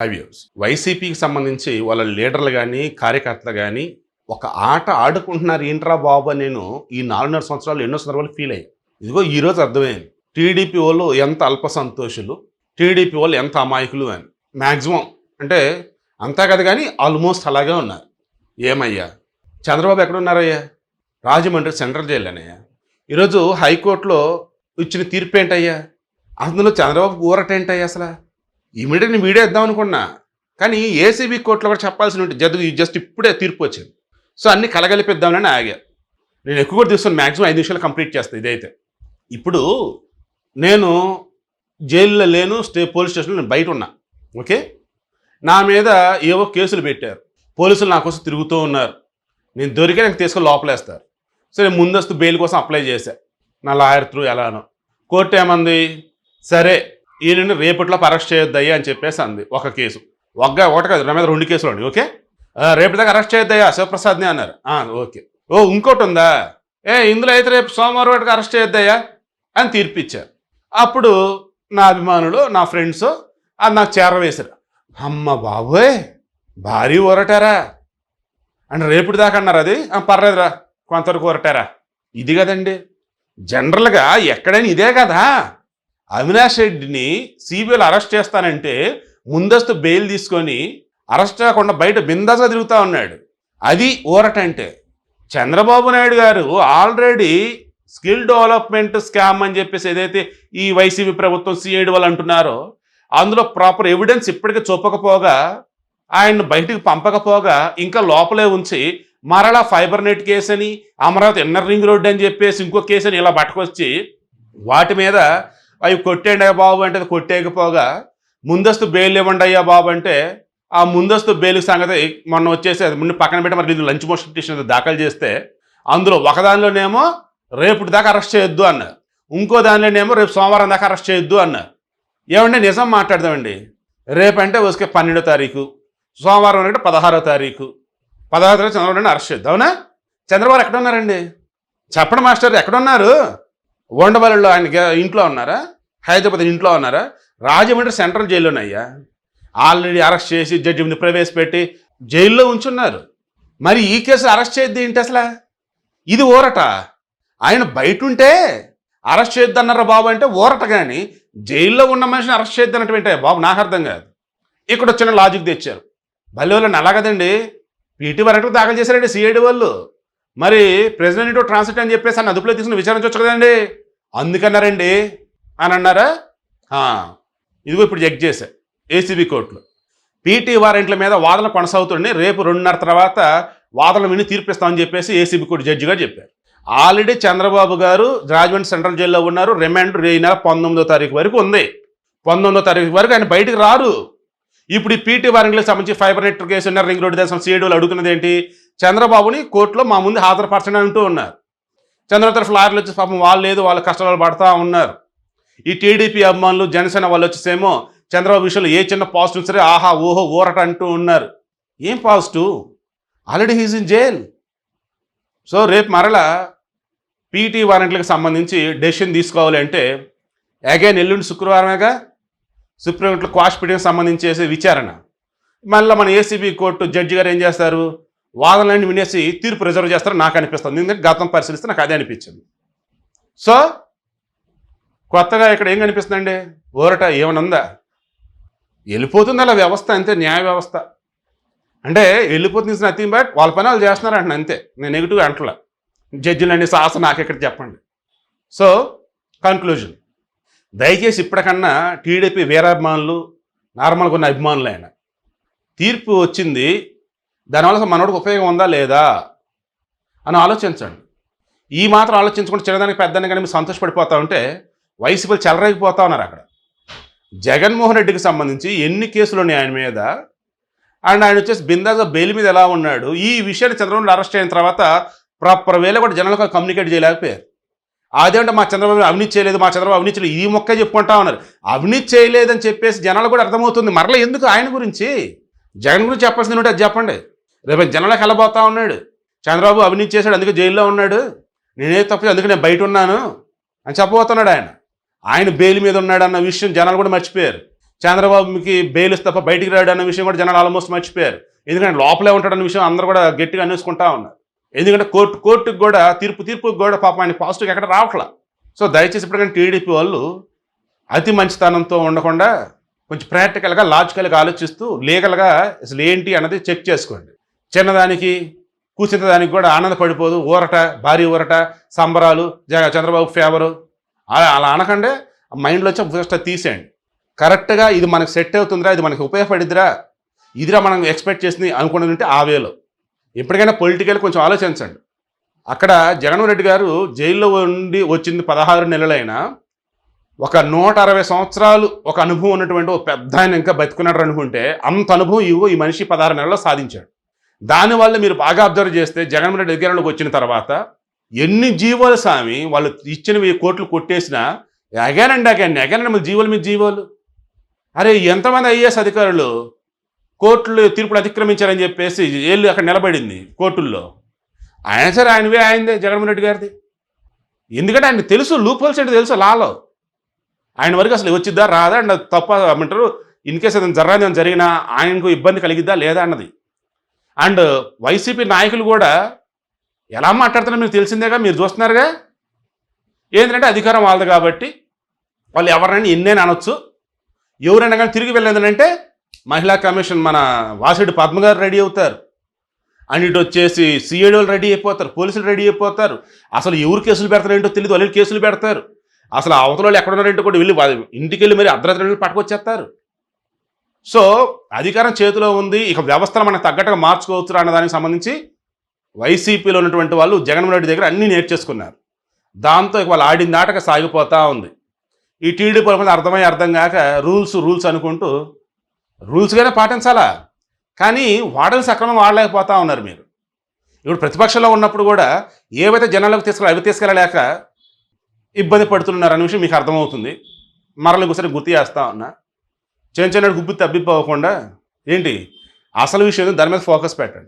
Five years వైసీపీకి సంబంధించి వాళ్ళ లీడర్లు కానీ కార్యకర్తలు కానీ ఒక ఆట ఆడుకుంటున్నారు. ఏంట్రా బాబు నేను ఈ నాలుగున్నర సంవత్సరాలు ఎన్నో సందర్భాలు ఫీల్ అయ్యాను ఇదిగో ఈరోజు అర్థమైంది. టీడీపీ వాళ్ళు ఎంత అల్ప సంతోషులు టీడీపీ వాళ్ళు ఎంత అమాయకులు అని. మ్యాక్సిమం అంటే అంతా కదా కానీ ఆల్మోస్ట్ అలాగే ఉన్నారు. ఏమయ్యా? చంద్రబాబు ఎక్కడ ఉన్నారయ్యా రాజమండ్రి సెంట్రల్ జైలు అనయ్యా ఈరోజు హైకోర్టులో ఇచ్చిన తీర్పు ఏంటయ్యా? అందులో చంద్రబాబు ఊరటేంటయ్యా అసలు? ఇమీడియట్ నేను వీడియో ఇద్దాం అనుకున్నా. కానీ ఏసీబీ కోర్టులో కూడా చెప్పాల్సి ఉంటే జడ్జి జస్ట్ ఇప్పుడే తీర్పు వచ్చింది. సో అన్ని కలగలిపిద్దామని ఆగా. నేను ఎక్కువ కూడా తీసుకుని మ్యాక్సిమం ఐదు నిమిషాలు కంప్లీట్ చేస్తాను ఇదైతే. ఇప్పుడు నేను జైల్లో లేను స్టే పోలీస్ స్టేషన్లో నేను బయట ఉన్నా. ఓకే? నా మీద ఏవో కేసులు పెట్టారు. పోలీసులు నా కోసం తిరుగుతూ ఉన్నారు. నేను దొరికే నాకు తీసుకొని లోపలేస్తారు. సరే ముందస్తు బెయిల్ కోసం అప్లై చేశా. నా లాయర్ త్రూ ఎలానో. కోర్టు ఏమంది? సరే ఈయనని రేపట్లో అరెస్ట్ చేయొద్దయ్యా అని చెప్పేసి అంది ఒక కేసు. ఒక్క ఒకటి కాదు నా మీద రెండు కేసులు అండి ఓకే? రేపటి దాకా అరెస్ట్ చేయొద్దయ్యా శివప్రసాద్ని అన్నారు. ఓకే. ఓ ఇంకోటి ఉందా? ఏ ఇందులో అయితే రేపు సోమవారం వాటికి అరెస్ట్ చేయొద్దయ్యా అని తీర్పిచ్చారు. అప్పుడు నా అభిమానులు నా ఫ్రెండ్స్ అది నాకు చేరవేశారు. అమ్మ బాబోయ్ భారీ ఊరటారా? అంటే రేపటి దాకా అన్నారు అది? పర్లేదురా కొంతవరకు ఊరటారా? ఇది కదండి. జనరల్గా ఎక్కడైనా ఇదే కదా? అవినాష్ రెడ్డిని సిబిఐలు అరెస్ట్ చేస్తానంటే ముందస్తు బెయిల్ తీసుకొని అరెస్ట్ కాకుండా బయట బిందాగా తిరుగుతూ ఉన్నాడు. అది ఊరట అంటే చంద్రబాబు నాయుడు గారు ఆల్రెడీ స్కిల్ డెవలప్మెంట్ స్కామ్ అని చెప్పేసి ఏదైతే ఈ వైసీపీ ప్రభుత్వం సిఐడి వాళ్ళు అంటున్నారో అందులో ప్రాపర్ ఎవిడెన్స్ ఇప్పటికీ చూపకపోగా ఆయన్ను బయటికి పంపకపోగా ఇంకా లోపలే ఉంచి మరలా ఫైబర్ నెట్ కేసు అని అమరావతి ఇన్నర్ రింగ్ రోడ్ అని చెప్పేసి ఇంకో కేసు అని ఇలా పట్టుకొచ్చి వాటి మీద అవి కొట్టేయండి అయ్యా బాబు అంటే కొట్టేయకపోగా ముందస్తు బెయిల్ ఇవ్వండి అయ్యా బాబు అంటే ఆ ముందస్తు బెయిల్ సంగతి మొన్న వచ్చేసి అది ముందు పక్కన పెట్టి మరి లంచ్ మోషన్ పిటిషన్ దాఖలు చేస్తే అందులో ఒకదానిలోనేమో రేపు దాకా అరెస్ట్ చేయొద్దు అన్నారు ఇంకో దానిలోనేమో రేపు సోమవారం దాకా అరెస్ట్ చేయొద్దు అన్నారు ఏమంటే నిజం మాట్లాడదామండి. రేపంటే వసుకే పన్నెండో తారీఖు సోమవారం అంటే పదహారో తారీఖు పదహారో తారీఖు చంద్రబాబు అరెస్ట్ చేద్దాం అవునా? చంద్రబాబు ఎక్కడ ఉన్నారండి? చెప్పండి మాస్టర్ ఎక్కడ ఉన్నారు? ఉండవల్లిలో ఆయన ఇంట్లో ఉన్నారా? హైదరాబాద్ ఇంట్లో ఉన్నారా? రాజమండ్రి సెంట్రల్ జైల్లోనయ్యా ఆల్రెడీ అరెస్ట్ చేసి జడ్జి ముందు ప్రవేశపెట్టి జైల్లో ఉంచున్నారు. మరి ఈ కేసు అరెస్ట్ చేయద్దు ఏంటి అసలు? ఇది ఊరట. ఆయన బయట ఉంటే అరెస్ట్ చేయొద్దన్నారా బాబు అంటే ఊరట కానీ జైల్లో ఉన్న మనిషిని అరెస్ట్ చేయొద్దన్నటువంటి బాబు నాకు అర్థం కాదు. ఇక్కడ వచ్చిన లాజిక్ తెచ్చారు. భలే వాళ్ళని అలాగదండి పీటీ వరకు దాఖలు చేశారండి సిఐడి వాళ్ళు. మరి ప్రెసిడెంట్ ట్రాన్సిట్ అని చెప్పేసి అని అదుపులో తీసుకుని విచారించవచ్చు కదండి? అందుకన్నారండి. అని అన్నారా? ఇదిగో ఇప్పుడు చెక్ చేశా. ఏసీబీ కోర్టులో. పీటీ వారెంట్ల మీద వాదన కొనసాగుతుండే రేపు రెండున్నర తర్వాత వాదనలు విని తీర్పిస్తామని చెప్పేసి ఏసీబీ కోర్టు జడ్జి గారు చెప్పారు. ఆల్రెడీ చంద్రబాబు గారు రాజమండ్రి సెంట్రల్ జైల్లో ఉన్నారు. రిమాండ్ ఈ నెల పంతొమ్మిదో తారీఖు వరకు ఉంది. పంతొమ్మిదో తారీఖు వరకు ఆయన బయటికి రారు. ఇప్పుడు ఈ పీటీ వారెంట్లకు సంబంధించి ఫైబర్ నెట్ కేసు ఉన్న రింగ్ రోడ్డు దేశం సీడీలు అడుగుతున్నది ఏంటి? చంద్రబాబుని కోర్టులో మా ముందు హాజరుపరచండి అంటూ ఉన్నారు. చంద్ర తరఫు లాయర్లు వచ్చి పాపం వాళ్ళు లేదు వాళ్ళ కష్టాలు పడతా ఉన్నారు. ఈ టీడీపీ అభిమానులు జనసేన వాళ్ళు వచ్చేసేమో చంద్రబాబు విషయంలో ఏ చిన్న పాజిటివ్ సరే ఆహా ఓహో ఊరట అంటూ ఉన్నారు. ఏం positive? Already he's in jail. So రేపు మరలా పీటీ వారెంట్లకు సంబంధించి డెసిషన్ తీసుకోవాలి అంటే అగైన్ ఎల్లుండి శుక్రవారమేగా సుప్రీంకోర్టులో క్వాష్ పిటిషన్ సంబంధించి చేసే విచారణ. మళ్ళీ మన ఏసీబీ కోర్టు జడ్జి గారు ఏం చేస్తారు? వాదనలన్నీ వినేసి తీర్పు రిజర్వ్ చేస్తారు నాకు అనిపిస్తుంది. ఎందుకంటే గతం పరిశీలిస్తే నాకు అదే అనిపించింది. సో కొత్తగా ఇక్కడ ఏం కనిపిస్తుందండి? ఊరట ఏమైనా ఉందా? వెళ్ళిపోతుంది అలా వ్యవస్థ అంతే న్యాయ వ్యవస్థ. అంటే వెళ్ళిపోతుంది నథింగ్ బట్ వాళ్ళ పని వాళ్ళు చేస్తున్నారు అంటున్నా అంతే. నేను నెగిటివ్ అంటలా. జడ్జిలండి సాహస నాకు ఇక్కడ చెప్పండి. సో కన్క్లూజన్ దయచేసి ఇప్పటికన్నా టీడీపీ వీరాభిమానులు నార్మల్గా ఉన్న అభిమానులు ఆయన తీర్పు వచ్చింది దానివల్ల మనోడికి ఉపయోగం ఉందా లేదా అని ఆలోచించండి. ఈ మాత్రం ఆలోచించకుండా చిన్నదానికి పెద్దానికి కానీ మీరు సంతోషపడిపోతా ఉంటే వైసీపీలు చెలరేగిపోతా ఉన్నారు అక్కడ. జగన్మోహన్ రెడ్డికి సంబంధించి ఎన్ని కేసులు ఉన్నాయి ఆయన మీద? అండ్ ఆయన వచ్చేసి బిందాగా బెయిల్ మీద ఎలా ఉన్నాడు? ఈ విషయాన్ని చంద్రబాబు అరెస్ట్ అయిన తర్వాత ప్రాపర్ వేలో కూడా జనాలకు కమ్యూనికేట్ చేయలేకపోయారు. అదేంటే మా చంద్రబాబు అవినీతి చేయలేదు మా చంద్రబాబు అవినీతి చేయలేదు ఈ మొక్క చెప్పుకుంటా ఉన్నారు. అవినీతి చేయలేదని చెప్పేసి జనాలు కూడా అర్థమవుతుంది. మరలా ఎందుకు ఆయన గురించి? జగన్ గురించి చెప్పాల్సింది ఉంటే అది చెప్పండి. రేపు జనాలకు వెళ్ళబోతా ఉన్నాడు. చంద్రబాబు అవినీతి చేశాడు అందుకే జైల్లో ఉన్నాడు. నేనే తప్పు అందుకే నేను బయట ఉన్నాను అని చెప్పబోతున్నాడు ఆయన. ఆయన బెయిల్ మీద ఉన్నాడు అన్న విషయం జనాలు కూడా మర్చిపోయారు. చంద్రబాబుకి బెయిల్ ఇస్తే తప్ప బయటికి రాడు అన్న విషయం కూడా జనాలు ఆల్మోస్ట్ మర్చిపోయారు. ఎందుకంటే లోపలే ఉంటాడన్న విషయం అందరూ కూడా గట్టిగా అనేసుకుంటా ఉన్నారు. ఎందుకంటే కోర్టు కోర్టుకు కూడా తీర్పు తీర్పుకి కూడా పాపం ఆయన పాజిటివ్ ఎక్కడ రావట్లా. సో దయచేసి ఇప్పటికైనా టీడీపీ వాళ్ళు అతి మంచితనంతో ఉండకుండా కొంచెం ప్రాక్టికల్గా లాజికల్గా ఆలోచిస్తూ లీగల్గా అసలు ఏంటి అన్నది చెక్ చేసుకోండి. చిన్నదానికి కూర్చున్న దానికి కూడా ఆనందపడిపోదు. ఊరట భారీ ఊరట సంబరాలు జగ చంద్రబాబు ఫేవరు అలా అలా అనకండే మైండ్లో వచ్చి ఫస్ట్ తీసేయండి. కరెక్ట్గా ఇది మనకు సెట్ అవుతుందిరా ఇది మనకి ఉపయోగపడిద్దిరా ఇదిరా మనం ఎక్స్పెక్ట్ చేసింది అనుకున్నది ఉంటే ఆ వేలో. ఎప్పటికైనా పొలిటికల్ కొంచెం ఆలోచించండి. అక్కడ జగన్మోహన్ రెడ్డి గారు జైల్లో ఉండి వచ్చింది పదహారు నెలలైనా ఒక నూట అరవై సంవత్సరాలు ఒక అనుభవం ఉన్నటువంటి ఒక పెద్ద ఆయన ఇంకా బతుకున్నాడు అనుకుంటే అంత అనుభవం ఇవ్వు ఈ మనిషి పదహారు నెలల్లో సాధించాడు. దానివల్ల మీరు బాగా అబ్జర్వ్ చేస్తే జగన్మోహన్ రెడ్డి అధికారంలోకి వచ్చిన తర్వాత ఎన్ని జీవోలు స్వామి వాళ్ళు ఇచ్చినవి కోట్లు కొట్టేసినా అగాన్ అండి అగాన్ మీ అండి జీవోలు మీ జీవోలు. అరే ఎంతమంది ఐఏఎస్ అధికారులు కోర్టులు తీర్పులు అతిక్రమించారని చెప్పేసి ఏళ్ళు అక్కడ నిలబడింది కోర్టుల్లో. ఆయన సరే ఆయనవే ఆయనదే జగన్మోహన్ రెడ్డి గారిది. ఎందుకంటే ఆయన తెలుసు లూపోల్స్ అంటే తెలుసు లాలో ఆయన వరకు అసలు వచ్చిద్దా రాదా అండ్ తప్ప అంటారు ఇన్ కేసు ఏదైనా జరగదు జరిగినా ఆయనకు ఇబ్బంది కలిగిద్దా లేదా అన్నది. అండ్ వైసీపీ నాయకులు కూడా ఎలా మాట్లాడుతున్నారో మీకు తెలిసిందేగా? మీరు చూస్తున్నారుగా? ఏంటంటే అధికారం వాళ్ళది కాబట్టి వాళ్ళు ఎవరైనా ఎన్నైనా అనొచ్చు. ఎవరైనా కానీ తిరిగి వెళ్ళేదంటే మహిళా కమిషన్ మన వాసుడి పద్మ గారు రెడీ అవుతారు. అండ్ ఇటు వచ్చేసి సిఐడోలు రెడీ అయిపోతారు. పోలీసులు రెడీ అయిపోతారు. అసలు ఎవరు కేసులు పెడతారు ఏంటో తెలియదు వాళ్ళు కేసులు పెడతారు. అసలు అవతల వాళ్ళు ఎక్కడ ఉన్నారంటే కూడా వెళ్ళి ఇంటికి వెళ్ళి మరి అర్ధరాత్రి వెళ్ళి పట్టుకొచ్చేస్తారు. సో అధికారం చేతిలో ఉంది ఇక వ్యవస్థను మనకు తగ్గట్టుగా మార్చుకోవచ్చు అన్న దానికి సంబంధించి వైసీపీలో ఉన్నటువంటి వాళ్ళు జగన్మోహన్ రెడ్డి దగ్గర అన్నీ నేర్చేసుకున్నారు దాంతో ఇక వాళ్ళు ఆడిన దాటక సాగిపోతూ ఉంది. ఈ టీడీపీ వాళ్ళకి అర్థమై అర్థం కాక రూల్స్ రూల్స్ అనుకుంటూ రూల్స్గానే పాటించాలా? కానీ వాడని సక్రమం వాడలేకపోతా ఉన్నారు మీరు. ఇప్పుడు ప్రతిపక్షంలో ఉన్నప్పుడు కూడా ఏవైతే జనాలకు తీసుకెళ్ళి అవి తీసుకెళ్ళలేక ఇబ్బంది పడుతున్నారు అనే విషయం మీకు అర్థమవుతుంది. మరల ఒకసారి గుర్తు చేస్తా ఉన్నా. చిన్న చిన్న గుబ్బు తబ్బిపోకుండా ఏంటి? అసలు విషయం దాని మీద ఫోకస్ పెట్టండి.